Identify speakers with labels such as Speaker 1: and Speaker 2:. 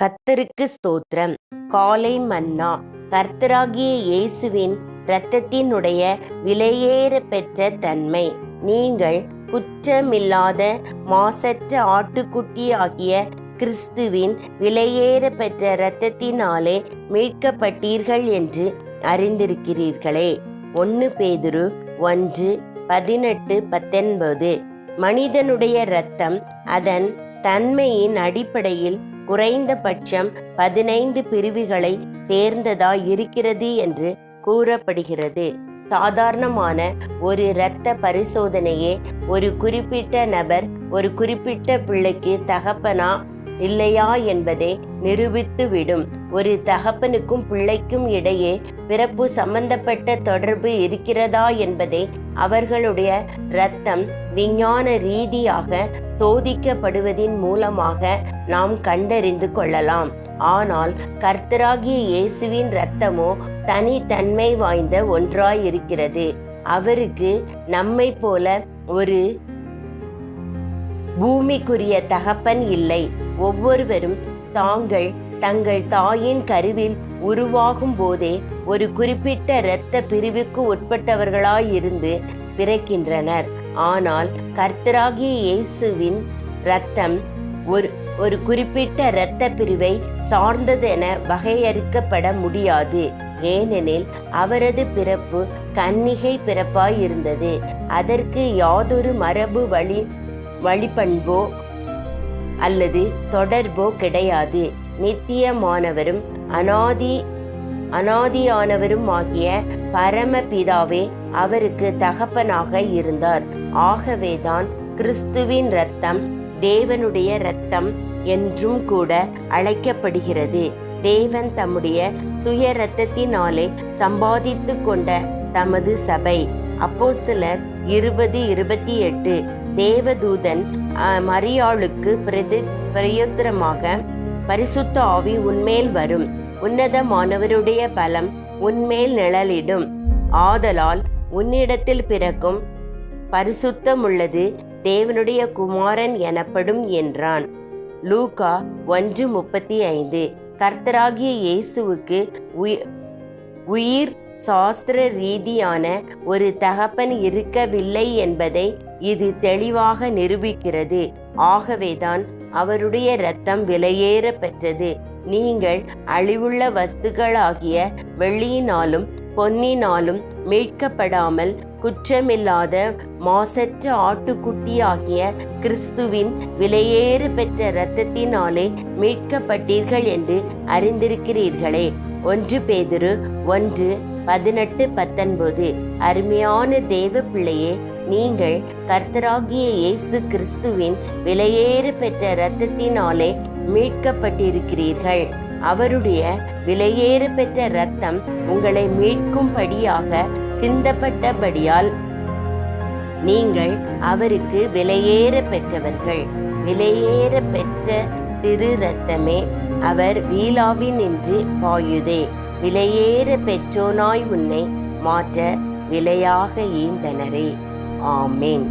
Speaker 1: கர்த்தருக்கு ஸ்தோத்திரம். காலை மன்னா. கர்த்தராகிய இயேசுவின் இரத்தத்தினுடைய விலையேற பெற்ற தன்மை. நீங்கள் குற்றமில்லாத மாசற்ற ஆட்டுக்குட்டி ஆகிய கிறிஸ்துவின் விலையேற பெற்ற இரத்தத்தினாலே மீட்கப்பட்டீர்கள் என்று அறிந்திருக்கிறீர்களே. ஒன்று பேதுரு ஒன்று பதினெட்டு பத்தொன்பது. மனிதனுடைய இரத்தம் அதன் தன்மையின் அடிப்படையில் குறைந்தபட்சம் பதினைந்து பிரிவுகளை தேர்ந்ததா இருக்கிறது என்று கூறப்படுகிறது. சாதாரணமான ஒரு இரத்த பரிசோதனையே ஒரு குறிப்பிட்ட நபர் ஒரு குறிப்பிட்ட பிள்ளைக்கு தகப்பனா இல்லையா என்பதை நிரூபித்துவிடும். ஒரு தகப்பனுக்கும் பிள்ளைக்கும் இடையே பிறப்பு சம்பந்தப்பட்ட தொடர்பு இருக்கிறதா என்பதை அவர்களுடைய இரத்தம் விஞ்ஞான ரீதியாக சோதிக்கப்படுவதின் மூலமாக நாம் கண்டறிந்து கொள்ளலாம். ஆனால் கர்த்தராகிய இயேசுவின் இரத்தமோ தனித்தன்மை வாய்ந்த ஒன்றாயிருக்கிறது. அவருக்கு நம்மை போல ஒரு பூமிக்குரிய தகப்பன் இல்லை. ஒவ்வொருவரும் தாங்கள் தங்கள் தாயின் கருவில் உருவாகும் போதே ஒரு குறிப்பிட்ட இரத்த பிரிவுக்கு உட்பட்டவர்களாயிருந்து பிறக்கின்றனர். ஆனால் கர்த்தராகிய இயேசுவின் இரத்தம் ஒரு ஒரு குறிப்பிட்ட இரத்த பிரிவை சார்ந்ததென வகையறுக்கப்பட முடியாது. ஏனெனில் அவரது பிறப்பு கன்னிகை பிறப்பாய் இருந்தது அதற்கு யாதொரு மரபு வழி வழிபண்போ அல்லது தொடர்போ கிடையாது. நித்தியமானவரும் அனாதி அனாதியானவரும் ஆகிய பரமபிதாவே அவருக்கு தகப்பனாக இருந்தார். ஆகவேதான் கிறிஸ்துவின் இரத்தம் தேவனுடைய இரத்தம் என்றும் கூட அழைக்கப்படுகிறது. தேவன் தம்முடைய சுய இரத்தத்தினாலே சம்பாதித்து கொண்ட தமது சபை. அப்போஸ்தலர் இருபது இருபத்தி எட்டு. தேவதூதன் மரியாளுக்கு பிரதி பிரயோத்திரமாக பரிசுத்த ஆவி உன்மேல் வரும். உன்னதமானவருடைய பலம் உன்மேல் நிழலிடும். ஆதலால் உன்னிடத்தில் பிறக்கும் பரிசுத்தமுள்ளது தேவனுடைய குமாரன் எனப்படும் என்றான். லூகா ஒன்று முப்பத்தி ஐந்து. கர்த்தராகிய இயேசுவுக்கு உயி- உயிர் சாஸ்திர ரீதியான ஒரு தகப்பன் இருக்கவில்லை என்பதை இது தெளிவாக நிரூபிக்கிறது. ஆகவேதான் அவருடைய இரத்தம் விலையேற பெற்றது நீங்கள் அழிவுள்ள வஸ்துக்களாகிய வெள்ளியினாலும் பொன்னினாலும் மீட்கப்படாமல் குற்றமில்லாத மாசற்ற ஆட்டுக்குட்டியாகிய கிறிஸ்துவின் விலையேற பெற்ற இரத்தத்தினாலே மீட்கப்பட்டீர்கள் என்று அறிந்திருக்கிறீர்களே. ஒன்று பேதுரு ஒன்று பதினெட்டு பத்தொன்பது. அருமையான தேவ பிள்ளையே நீங்கள் கர்த்தராகிய இயேசு கிறிஸ்துவின் விலையேறு பெற்ற இரத்தத்தினாலே மீட்கப்பட்டிருக்கிறீர்கள். அவருடைய விலையேறு பெற்ற இரத்தம் உங்களை மீட்கும்படியாக சிந்தப்பட்டபடியால் நீங்கள் அவருக்கு விலையேற பெற்றவர்கள். விலையேற பெற்ற திரு ரத்தமே அவர் வீலாவினின்று பாயுதே. விலையேற பெற்றோனாய் உன்னை மாற்ற விலையாக ஈந்தனரே. ஆமேன்.